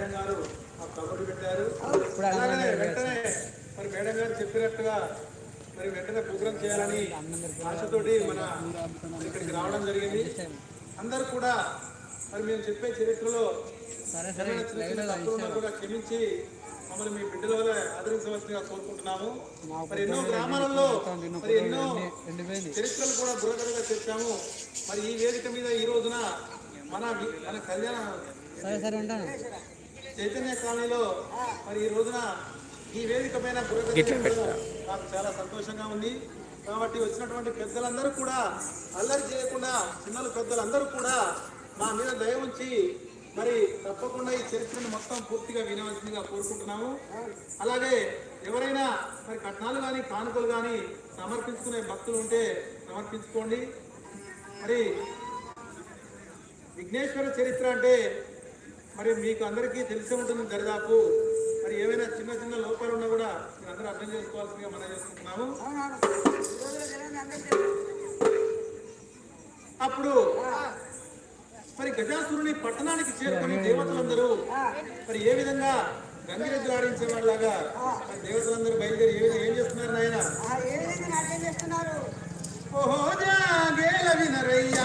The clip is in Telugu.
మేడం గారు కబుర్లు పెట్టారు. అలాగే వెంటనే మరి మేడం గారు చెప్పినట్టుగా మరి వెంటనే ప్రోగ్రాం చేయాలని ఆశతోటి మన ఇక్కడికి రావడం జరిగింది. అందరూ కూడా మరి మేము చెప్పే చరిత్రలో కూడా క్షమించి మమ్మల్ని మీ బిడ్డల వల్ల ఆదరించవలసిందిగా కోరుకుంటున్నాము. మరి ఎన్నో గ్రామాలలో మరి ఎన్నో చరిత్రలు కూడా బుర్రకథగా చెప్పాము మరి ఈ వేదిక మీద ఈ రోజున మన మన కళ్యాణ సరే సరే ఉంటాను. చైతన్య కాలనీలో మరి ఈ రోజున ఈ వేదిక పైన నాకు చాలా సంతోషంగా ఉంది. కాబట్టి వచ్చినటువంటి పెద్దలందరూ కూడా అల్లరి చేయకుండా చిన్నలు పెద్దలందరూ కూడా మా మీద దయ ఉంచి మరి తప్పకుండా ఈ చరిత్రను మొత్తం పూర్తిగా వినవలసిందిగా కోరుకుంటున్నాము. అలాగే ఎవరైనా మరి కట్నాలు కానీ కానుకలు కానీ సమర్పించుకునే భక్తులు ఉంటే సమర్పించుకోండి. మరి విఘ్నేశ్వర చరిత్ర అంటే మరి మీకు అందరికీ తెలిసే ఉంటుంది దరిదాపు. మరి ఏమైనా చిన్న చిన్న లోపాలు ఉన్నా కూడా మీరు అందరూ అర్థం చేసుకోవాల్సిందిగా మనం చేసుకుంటున్నాము. అప్పుడు మరి గజాసురుని పట్టణానికి చేరుకుని దేవతలందరూ మరి ఏ విధంగా గంగిరెద్దులు ఆడించే వాళ్ళలాగా మరి దేవతలందరూ బయలుదేరి ఏ విధంగా ఏం చేస్తున్నారు నాయన? ఓహో జాగేల వినరయ్యా.